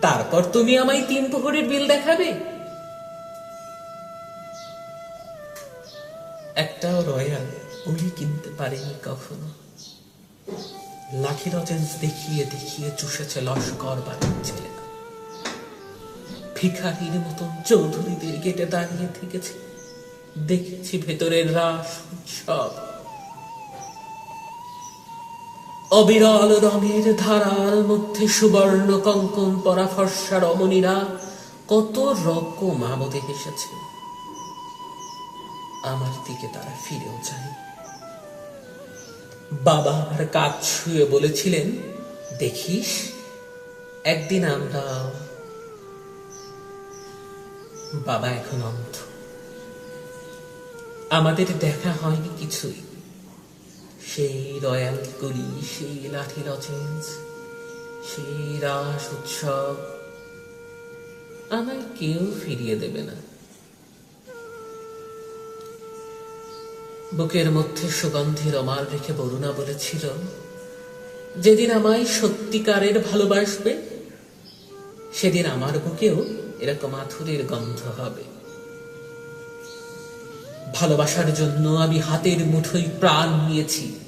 তারপর তুমি আমায় তিন প্রহরের বিল দেখাবে? একটাও রয়্যাল উনি কিনতে পারেনি কখনো। লাঠি লজেন্স দেখিয়ে দেখিয়ে চুষেছে লস্কর বাড়ির ছেলেরা ভিখারির মতন চৌধুরীদের গেটে দাঁড়িয়ে থেকেছে। দেখেছি ভেতরের রাস উৎসব। অবিরল রঙের ধারার মধ্যে সুবর্ণ কঙ্কন পরা ফর্সা রমণীরা কত রকম আমোদে হেসেছে। আমার দিকে তারা ফিরেও যায়। বাবা আমার কাজ ছুঁয়ে বলেছিলেন, দেখিস, একদিন আমরা বাবা এখন অন্ধ। আমাদের দেখা হয়নি কিছুই। সেই রয়্যাল গুলি সেই লাঠি লজেন্স সেই রাস উৎসব আমায় কেউ ফিরিয়ে দেবে না। বুকের মধ্যে সুগন্ধি রমাল রেখে বরুণা বলেছিল, যেদিন আমায় সত্যিকারের ভালোবাসবে, সেদিন আমার বুকেও এরকম আথুরের গন্ধ হবে। ভালোবাসার জন্য আমি হাতের মুঠোই প্রাণ নিয়েছি।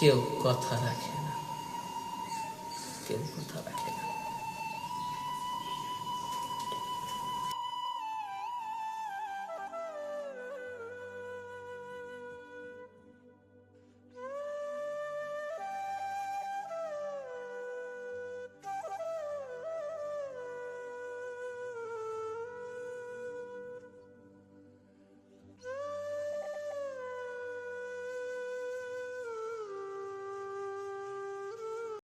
কেউ কথা রাখে না কেউ কথা রাখে না।